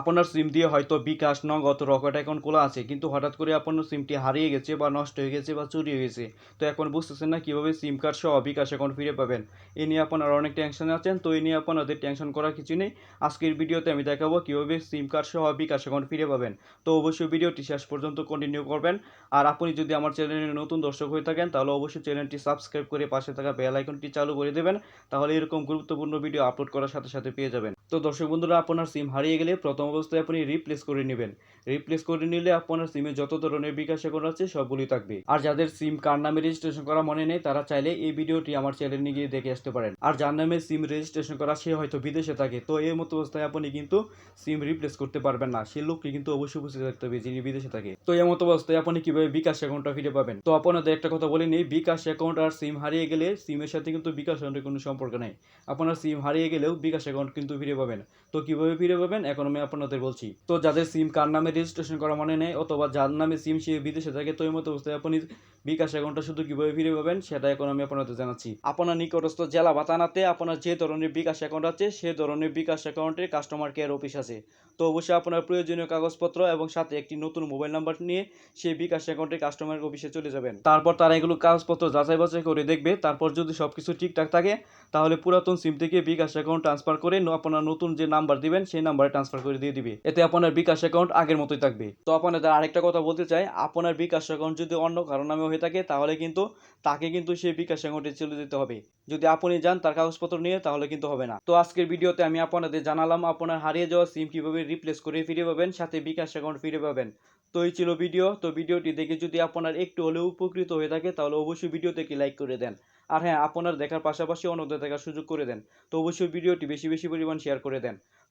আপনার সিম দিয়ে হয়তো বিকাশ, নগদ, রকেট অ্যাকাউন্ট খোলা আছে, কিন্তু হঠাৎ করে আপনার সিমটি হারিয়ে গেছে বা নষ্ট হয়ে গেছে বা চুরি হয়ে গেছে। তো এখন বুঝতেছেন না কীভাবে সিম কার্ড সহ বিকাশ অ্যাকাউন্ট ফিরে পাবেন। এ নিয়ে আপনারা অনেক টেনশনে আছেন, তো এই নিয়ে আপনাদের টেনশন করার কিছু নেই। আজকের ভিডিওতে আমি দেখাবো কীভাবে সিম কার্ড সহ বিকাশ অ্যাকাউন্ট ফিরে পাবেন। তো অবশ্যই ভিডিওটি শেষ পর্যন্ত কন্টিনিউ করবেন। আর আপনি যদি আমার চ্যানেলে নতুন দর্শক হয়ে থাকেন, তাহলে অবশ্যই চ্যানেলটি সাবস্ক্রাইব করে পাশে থাকা বেল আইকনটি চালু করে দেবেন। তাহলে এরকম গুরুত্বপূর্ণ ভিডিও আপলোড করার সাথে সাথে পেয়ে যাবেন। তো দর্শক বন্ধুরা, আপনার সিম হারিয়ে গেলে প্রথম অবস্থায় আপনি রিপ্লেস করে নেবেন। রিপ্লেস করে নিলে আপনার সিমে যত ধরনের বিকাশ অ্যাকাউন্ট আছে সবগুলি থাকবে। আর যাদের সিম কার নামে রেজিস্ট্রেশন করা মনে নেই, তারা চাইলে এই ভিডিওটি আমার চ্যানেলে গিয়ে দেখে আসতে পারেন। আর যার নামে সিম রেজিস্ট্রেশন করা, সে হয়তো বিদেশে থাকে। তো এই মতো অবস্থায় আপনি কিন্তু সিম রিপ্লেস করতে পারবেন না। সেই লোককে কিন্তু অবশ্যই বুঝতে থাকতে হবে যিনি বিদেশে থাকে। তো এই মতো অবস্থায় আপনি কীভাবে বিকাশ অ্যাকাউন্টটা ফিরে পাবেন? তো আপনাদের একটা কথা বলে নিই, বিকাশ অ্যাকাউন্ট আর সিম হারিয়ে গেলে সিমের সাথে কিন্তু বিকাশ অ্যাকাউন্টের কোনো সম্পর্ক নেই। আপনার সিম হারিয়ে গেলেও বিকাশ অ্যাকাউন্ট কিন্তু ফিরে পাবেন। তো কীভাবে ফিরে পাবেন? এখন আমি আপনাদের বলছি। তো যাদের সিম কার নামে রেজিস্ট্রেশন করা মনে নেই অথবা যার নামে সিম সে বিদেশে থাকে, তো মতো অবস্থায় আপনি বিকাশ অ্যাকাউন্টটা শুধু কীভাবে ফিরে পাবেন সেটা এখন আমি আপনাদের জানাচ্ছি। আপনার নিকটস্থ জেলা বা থানাতে আপনার যে ধরনের বিকাশ অ্যাকাউন্ট আছে, সে ধরনের বিকাশ অ্যাকাউন্টে কাস্টমার কেয়ার অফিস আছে। তো অবশ্যই আপনার প্রয়োজনীয় কাগজপত্র এবং সাথে একটি নতুন মোবাইল নাম্বার নিয়ে সেই বিকাশ অ্যাকাউন্টে কাস্টমার অফিসে চলে যাবেন। তারপর তারা এগুলো কাগজপত্র যাচাই বাছাই করে দেখবে। তারপর যদি সব কিছু ঠিকঠাক থাকে, তাহলে পুরাতন সিম থেকে বিকাশ অ্যাকাউন্ট ট্রান্সফার করে আপনার নতুন যে নাম্বার দিবেন, সেই নাম্বারে ট্রান্সফার করে দিয়ে দিবে। এতে আপনার বিকাশ অ্যাকাউন্ট আগের মতোই থাকবে। তো আপনাদের আরেকটা কথা বলতে চাই, আপনার বিকাশ অ্যাকাউন্ট যদি অন্য কারও নামে হয়ে থাকে, তাহলে কিন্তু তাকে কিন্তু সেই বিকাশ অ্যাকাউন্টে চলে যেতে হবে। যদি আপনি যান তার কাগজপত্র নিয়ে, তাহলে কিন্তু হবে না। তো আজকের ভিডিওতে আমি আপনাদের জানালাম, আপনার হারিয়ে যাওয়া সিম কীভাবে রিপ্লেস করে ফিরে পাবেন, সাথে বিকাশ অ্যাকাউন্ট ফিরে পাবেন। তো এই ছিল ভিডিও। তো ভিডিওটি দেখে যদি আপনার একটু হলেও উপকৃত হয়ে থাকে, তাহলে অবশ্যই ভিডিওতে একটি লাইক করে দেন। আর হ্যাঁ আপনার দেখার পাশাপাশি অন্যদের দেখার সুযোগ করে দেন। তো অবশ্যই ভিডিওটি বেশি বেশি পরিমাণ শেয়ার করে দেন।